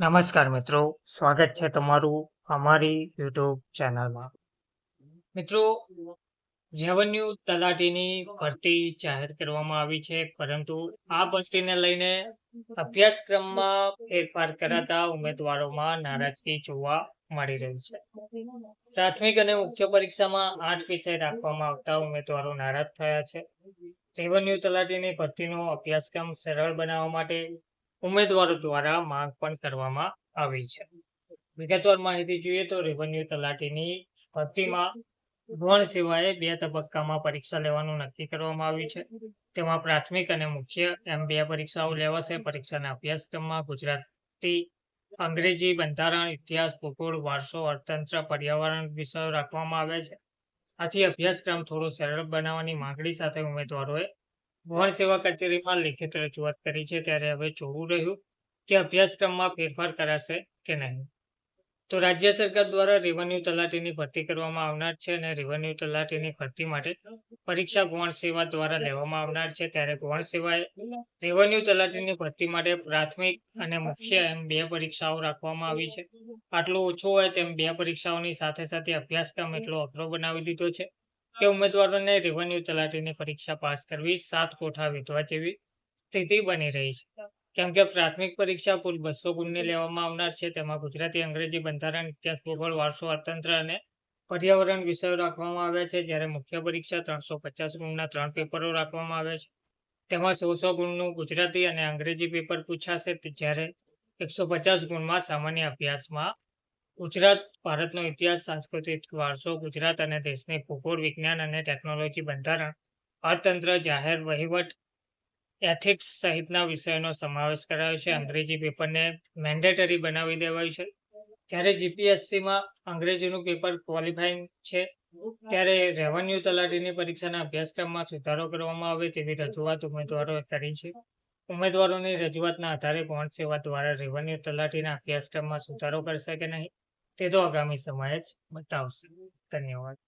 નમસ્કાર મિત્રો, સ્વાગત છે તમારું અમારી યુટ્યુબ ચેનલમાં. મિત્રો, રેવન્યુ તલાટીની ભરતી જાહેર કરવામાં આવી છે, પરંતુ આ ભરતીને લઈને અભ્યાસક્રમમાં ફેરફાર કરાતા ઉમેદવારોમાં નારાજગી જોવા મળી રહી છે. પ્રાથમિક અને મુખ્ય પરીક્ષામાં આઠ વિષય રાખવામાં આવતા ઉમેદવારો નારાજ થયા છે. રેવન્યુ તલાટીની ભરતીનો અભ્યાસક્રમ સરળ બનાવવા માટે ઉમેદવારો દ્વારા માંગ પણ કરવામાં આવી છે. વિગતવાર માહિતી જોઈએ તો રેવન્યુ તલાટીની ભરતીમાં ધોરણ સિવાય બે તબક્કામાં પરીક્ષા લેવાનું નક્કી કરવામાં આવ્યું છે. તેમાં પ્રાથમિક અને મુખ્ય એમ બે પરીક્ષાઓ લેવાશે. પરીક્ષાના અભ્યાસક્રમમાં ગુજરાતી, અંગ્રેજી, બંધારણ, ઇતિહાસ, ભૂગોળ, વારસો, અર્થતંત્ર, પર્યાવરણ વિષયો રાખવામાં આવે છે. આથી અભ્યાસક્રમ થોડો સરળ બનાવવાની માંગણી સાથે ઉમેદવારોએ ગૌણ સેવા કચેરીમાં લિખિત રજૂઆત કરી છે. ત્યારે હવે જોવું રહ્યું કે અભ્યાસક્રમમાં ફેરફાર કરાશે કે નહીં. તો રાજ્ય સરકાર દ્વારા રેવન્યુ તલાટીની ભરતી કરવામાં આવનાર છે અને રેવન્યુ તલાટીની ભરતી માટે પરીક્ષા ગૌણ સેવા દ્વારા લેવામાં આવનાર છે. ત્યારે ગૌણ સેવાએ રેવન્યુ તલાટીની ભરતી માટે પ્રાથમિક અને મુખ્ય એમ બે પરીક્ષાઓ રાખવામાં આવી છે. આટલું ઓછું હોય તેમ બે પરીક્ષાઓની સાથે સાથે અભ્યાસક્રમ એટલો અઘરો બનાવી દીધો છે. કે ઉમેદવારોને રેવન્યુ તલાટીની પરીક્ષા પાસ કરવી, સાત કોઠા વિધવા જેવી સ્થિતિ બની રહી છે. કેમ કે પ્રાથમિક પરીક્ષા કુલ બસો ગુણની લેવામાં આવનાર છે. તેમાં ગુજરાતી, અંગ્રેજી, બંધારણ, ઇતિહાસ, ભૂગોળ, વારસો, અર્થતંત્ર અને પર્યાવરણ વિષયો રાખવામાં આવ્યા છે. જ્યારે મુખ્ય પરીક્ષા ત્રણસો પચાસ ગુણના ત્રણ પેપરો રાખવામાં આવ્યા છે. તેમાં સો સો ગુણનું ગુજરાતી અને અંગ્રેજી પેપર પૂછાશે. જ્યારે એકસો પચાસ ગુણમાં સામાન્ય અભ્યાસમાં ગુજરાત, ભારતનો ઇતિહાસ, સાંસ્કૃતિક વારસો, ગુજરાત અને દેશની ભૂગોળ, વિજ્ઞાન અને ટેકનોલોજી બંધારણ, અર્થતંત્ર, જાહેર વહીવટ એથિક્સ સહિતના વિષયોનો સમાવેશ કરાયો છે. અંગ્રેજી પેપરને મેન્ડેટરી બનાવી દેવાયું છે. જ્યારે જીપીએસસીમાં અંગ્રેજીનું પેપર ક્વોલિફાઈંગ છે, ત્યારે રેવન્યુ તલાટીની પરીક્ષાના અભ્યાસક્રમમાં સુધારો કરવામાં આવે તેવી રજૂઆત ઉમેદવારોએ કરી છે. ઉમેદવારોની રજૂઆતના આધારે ગૌણ સેવા દ્વારા રેવન્યુ તલાટીના અભ્યાસક્રમમાં સુધારો કરશે કે નહીં. તે તો આગામી સમયે જ બતાવશે ધન્યવાદ